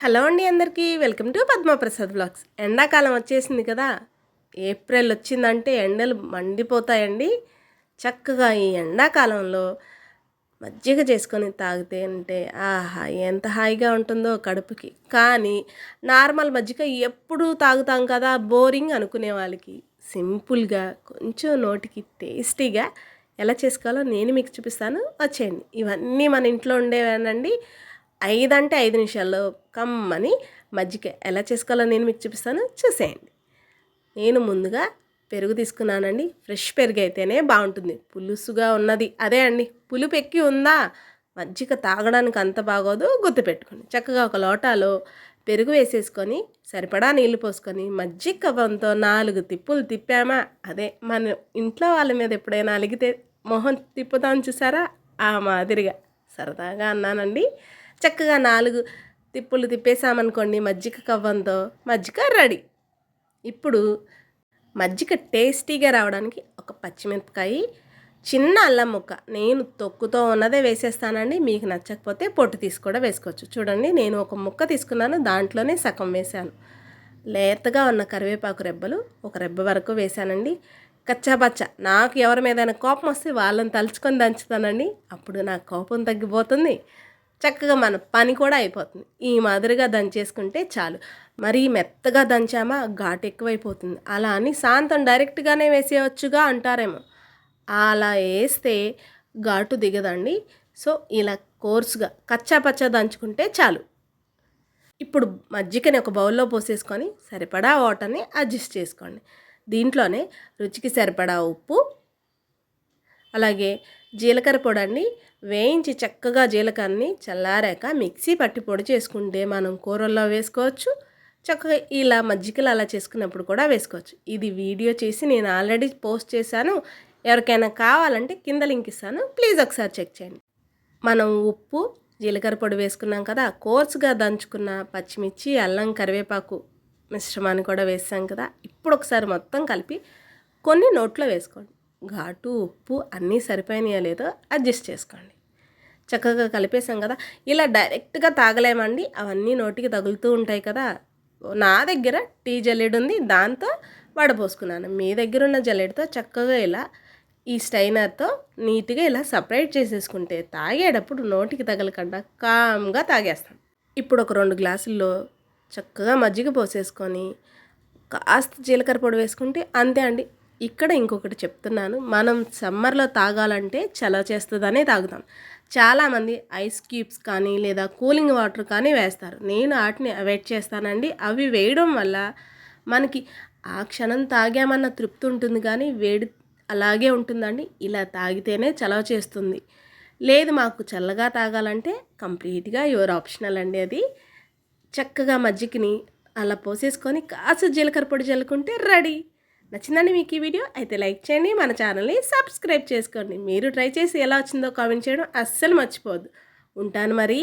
Hello అండి అందరికీ welcome to Padma Prasad blogs. ఎండాకాలం వచ్చేసింది కదా ఏప్రిల్ వచ్చిందంటే ఎండలు మండిపోతాయండి. చక్కగా ఈ ఎండాకాలంలో మజ్జిగ చేసుకొని తాగితే అంటే ఆహా ఎంత హాయిగా ఉంటుందో కడుపుకి. కానీ నార్మల్ మజ్జిగ ఎప్పుడు తాగుతాం కదా బోరింగ్ అనుకునే వాళ్ళకి. సింపుల్గా కొంచెం నోటికి టేస్టీగా ఎలా చేసుకోవాలో నేను మీకు చూపిస్తాను. వచ్చేయండి. ఇవన్నీ మన ఇంట్లో ఉండేవేనండి. ఐదు అంటే ఐదు నిమిషాల్లో కమ్మని మజ్జిగ ఎలా చేసుకోవాలో నేను మీకు చూపిస్తాను. చూసేయండి. నేను ముందుగా పెరుగు తీసుకున్నానండి. ఫ్రెష్ పెరుగు అయితేనే బాగుంటుంది. పులుసుగా ఉన్నది. అదే అండి. పులుపు ఎక్కి ఉందా? మజ్జిగ తాగడానికి అంత బాగోదు. గుర్తుపెట్టుకోండి చక్కగా ఒక లోటాలో పెరుగు వేసేసుకొని సరిపడా నీళ్ళు పోసుకొని మజ్జిగ కవ్వంతో నాలుగు తిప్పులు తిప్పామా? అదే మన ఇంట్లో వాళ్ళ మీద ఎప్పుడైనా అలిగితే మొహం తిప్పుతాం చూసారా? ఆ మాదిరిగా. సరదాగా అన్నానండి. చక్కగా నాలుగు తిప్పులు తిప్పేసామనుకోండి మజ్జిగ కవ్వంతో మజ్జిగ రెడీ. ఇప్పుడు మజ్జిగ టేస్టీగా రావడానికి ఒక పచ్చిమిరపకాయ చిన్న అల్లం ముక్క. నేను తొక్కుతో ఉన్నదే వేసేస్తానండి మీకు నచ్చకపోతే పొట్టు తీసి కూడా వేసుకోవచ్చు. చూడండి నేను ఒక ముక్క తీసుకున్నాను దాంట్లోనే సగం వేశాను. లేతగా ఉన్న కరివేపాకు రెబ్బలు ఒక రెబ్బ వరకు వేశానండి. కచ్చాపచ్చ. నాకు ఎవరి మీదైనా కోపం వస్తే వాళ్ళని తలుచుకొని దంచుతానండి. అప్పుడు నా కోపం తగ్గిపోతుంది. చక్కగా మన పని కూడా అయిపోతుంది. ఈ మాదిరిగా దంచేసుకుంటే చాలు. మరీ మెత్తగా దంచామా ఘాటు ఎక్కువైపోతుంది. అలా అని శాంతం డైరెక్ట్గానే వేసేయవచ్చుగా అంటారేమో. అలా వేస్తే ఘాటు దిగదండి. సో ఇలా కోర్సుగా కచ్చా పచ్చా దంచుకుంటే చాలు. ఇప్పుడు మజ్జిగని ఒక బౌల్లో పోసేసుకొని సరిపడా వాటర్ని అడ్జస్ట్ చేసుకోండి. దీంట్లోనే రుచికి సరిపడా ఉప్పు అలాగే జీలకర్ర పొడి అండి వేయించి చక్కగా జీలకర్రని చల్లారాక మిక్సీ పట్టి పొడి చేసుకుంటే మనం కూరల్లో వేసుకోవచ్చు. చక్కగా ఇలా మజ్జికలు అలా చేసుకున్నప్పుడు కూడా వేసుకోవచ్చు. ఇది వీడియో చేసి నేను ఆల్రెడీ పోస్ట్ చేశాను. ఎవరికైనా కావాలంటే కింద లింక్ ఇస్తాను. ప్లీజ్ ఒకసారి చెక్ చేయండి. మనం ఉప్పు జీలకర్ర పొడి వేసుకున్నాం కదా కోర్సుగా దంచుకున్న పచ్చిమిర్చి అల్లం కరివేపాకు మిశ్రమాన్ని కూడా వేసాం కదా. ఇప్పుడు ఒకసారి మొత్తం కలిపి కొన్ని నోట్లో వేసుకోండి. ఘాటు ఉప్పు అన్నీ సరిపోయినాయో లేదో అడ్జస్ట్ చేసుకోండి. చక్కగా కలిపేసాం కదా. ఇలా డైరెక్ట్గా తాగలేమండి. అవన్నీ నోటికి తగులుతూ ఉంటాయి కదా. నా దగ్గర టీ జల్లెడు ఉంది. దాంతో వడపోసుకున్నాను. మీ దగ్గర ఉన్న జల్లెడతో చక్కగా ఇలా ఈ స్టైనర్తో నీట్గా ఇలా సపరేట్ చేసేసుకుంటే తాగేటప్పుడు నోటికి తగలకుండా కామ్గా తాగేస్తాం. ఇప్పుడు ఒక రెండు గ్లాసుల్లో చక్కగా మజ్జిగ పోసేసుకొని కాస్త జీలకర్ర పొడి వేసుకుంటే అంతే అండి. ఇక్కడ ఇంకొకటి చెప్తున్నాను. మనం సమ్మర్లో తాగాలంటే చలవ చేస్తుందనే తాగుతాం. చాలామంది ఐస్ క్యూబ్స్ కానీ లేదా కూలింగ్ వాటర్ కానీ వేస్తారు. నేను వాటిని అవాయిడ్ చేస్తానండి. అవి వేయడం వల్ల మనకి ఆ క్షణం తాగామన్న తృప్తి ఉంటుంది కానీ వేడి అలాగే ఉంటుందండి. ఇలా తాగితేనే చలవ చేస్తుంది. లేదు మాకు చల్లగా తాగాలంటే కంప్లీట్గా యువర్ ఆప్షనల్ అండి అది. చక్కగా మజ్జిగని అలా పోసేసుకొని కాస్త జీలకర్ర పొడి చల్లుకుంటే రెడీ. నచ్చిందండి మీకు ఈ వీడియో అయితే లైక్ చేయండి మన ఛానల్ని సబ్స్క్రైబ్ చేసుకోండి. మీరు ట్రై చేసి ఎలా వచ్చిందో కామెంట్ చేయడం అస్సలు మర్చిపోవద్దు. ఉంటాను మరి.